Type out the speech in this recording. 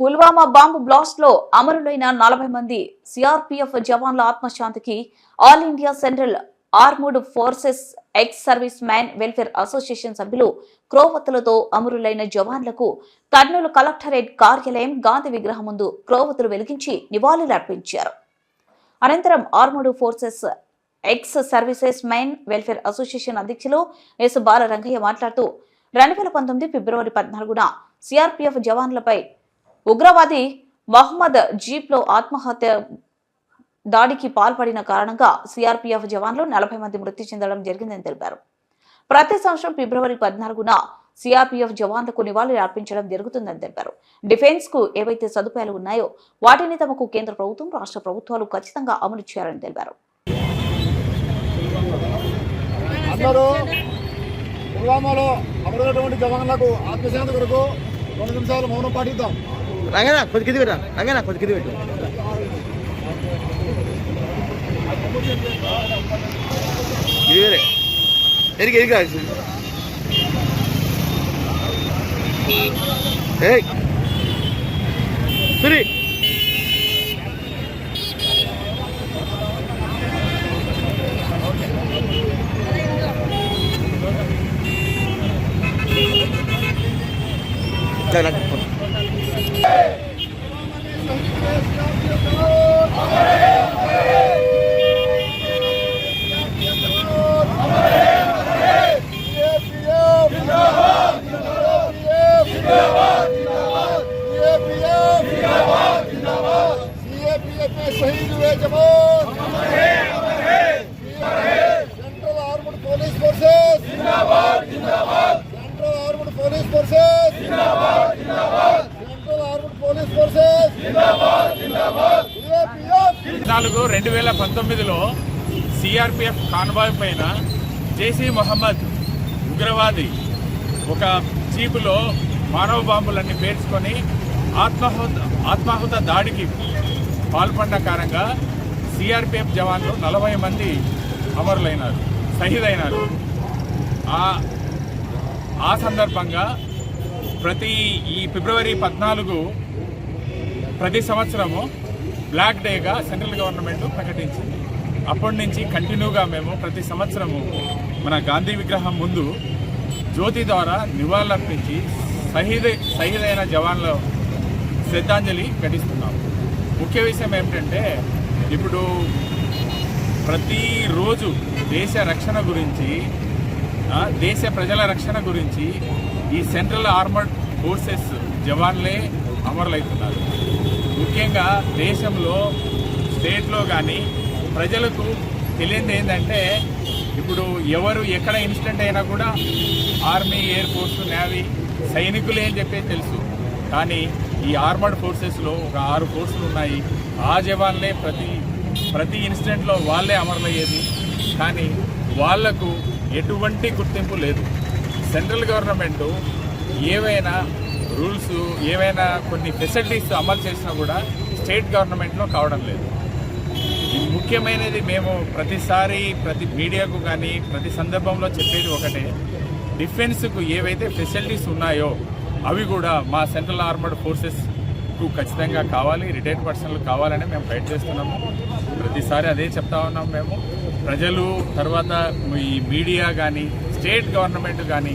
Pulwama bomb బ్లాస్ట్లో అమరులైన నలభై మంది సిఆర్పిఎఫ్ జవాన్ల ఆత్మశాంతికి all India central armed forces ex service man welfare association సభ్యులు క్రోవత్తులతో అమరులైన జవాన్లకు కర్నూలు కలెక్టరేట్ కార్యాలయం గాంధీ విగ్రహం ముందు క్రోవతులు వెలిగించి నివాళులర్పించారు అనంతరం armed forces ex services men welfare association అధ్యక్షులు ఎస్ బాల రంగయ్య మాట్లాడుతూ రెండు వేల పంతొమ్మిది ఫిబ్రవరి పద్నాలుగున సిఆర్పిఎఫ్ జవాన్లపై ఉగ్రవాది మహమ్మద్ జీప్లో ఆత్మహత్య దాడికి పాల్పడిన కారణంగా సిఆర్పిఎఫ్ జవాన్లు నలభై మంది మృతి చెందడం జరిగిందని తెలిపారు. ప్రతి సంవత్సరం ఫిబ్రవరి పద్నాలుగున సిఆర్పిఎఫ్ జవాన్లకు నివాళులు అర్పించడం జరుగుతుందని తెలిపారు. డిఫెన్స్కు ఏవైతే సదుపాయాలు ఉన్నాయో వాటిని తమకు కేంద్ర ప్రభుత్వం రాష్ట్ర ప్రభుత్వాలు ఖచ్చితంగా అమలు చేయాలని తెలిపారు. అందరూ పుల్వామాలో అమరులైనటువంటి జవాన్లకు ఆత్మశాంతి కొరకు മൗനം പാടിത്താം അങ്ങനെ കൊതിക്കിത് വിടാം അങ്ങനെ കൊതിക്കിത് വിട്ടു ഇതുവരെ എനിക്ക് എനിക്ക് ആവശ്യം. ഏയ്. ശരി Muchas gracias. Por... Yeah, boy! నాలుగు రెండు వేల పంతొమ్మిదిలో సిఆర్పిఎఫ్ కాన్వాయ్ పైన జైసీ మొహమ్మద్ ఉగ్రవాది ఒక జీపులో మానవ బాంబులన్నీ పేర్చుకొని ఆత్మాహుత ఆత్మాహుత దాడికి పాల్పడిన కారణంగా సిఆర్పిఎఫ్ జవాన్లు నలభై మంది అమరులైనారు అయినారు ఆ ఆ సందర్భంగా ప్రతి ఈ ఫిబ్రవరి పద్నాలుగు ప్రతి సంవత్సరము బ్లాక్ డేగా సెంట్రల్ గవర్నమెంట్ ప్రకటించింది. అప్పటి నుంచి కంటిన్యూగా మేము ప్రతి సంవత్సరము మన గాంధీ విగ్రహం ముందు జ్యోతి ద్వారా నివాళులర్పించి షహీద్ సహీదైన జవాన్ల శ్రద్ధాంజలి ఘటిస్తున్నాం ముఖ్య విషయం ఏమిటంటే ఇప్పుడు ప్రతిరోజు దేశ రక్షణ గురించి దేశ ప్రజల రక్షణ గురించి ఈ సెంట్రల్ ఆర్మర్డ్ ఫోర్సెస్ జవాన్లే అమరులవుతున్నారు ముఖ్యంగా దేశంలో స్టేట్లో కానీ ప్రజలకు తెలియదు ఏంటంటే ఇప్పుడు ఎవరు ఎక్కడ ఇన్సిడెంట్ అయినా కూడా ఆర్మీ ఎయిర్ ఫోర్స్ నేవీ సైనికులే అని చెప్పి తెలుసు. కానీ ఈ ఆర్మర్డ్ ఫోర్సెస్లో ఒక ఆరు ఫోర్సులు ఉన్నాయి. ఆ జవాన్లే ప్రతి ప్రతి ఇన్సిడెంట్లో వాళ్ళే అమరులయ్యేది. కానీ వాళ్ళకు ఎటువంటి గుర్తింపు లేదు. సెంట్రల్ గవర్నమెంట్ ఏవైనా రూల్స్ ఏవైనా కొన్ని ఫెసిలిటీస్ అమలు చేసినా కూడా స్టేట్ గవర్నమెంట్లో కావడం లేదు. ముఖ్యమైనది మేము ప్రతిసారి ప్రతి మీడియాకు కానీ ప్రతి సందర్భంలో చెప్పేది ఒకటే. డిఫెన్స్కు ఏవైతే ఫెసిలిటీస్ ఉన్నాయో అవి కూడా మా సెంట్రల్ ఆర్మర్డ్ ఫోర్సెస్కు ఖచ్చితంగా కావాలి రిటైర్డ్ పర్సన్లు కావాలని మేము ఫైట్ చేస్తున్నాము. ప్రతిసారి అదే చెప్తా ఉన్నాం మేము. ప్రజలు తర్వాత ఈ మీడియా కానీ స్టేట్ గవర్నమెంట్ కానీ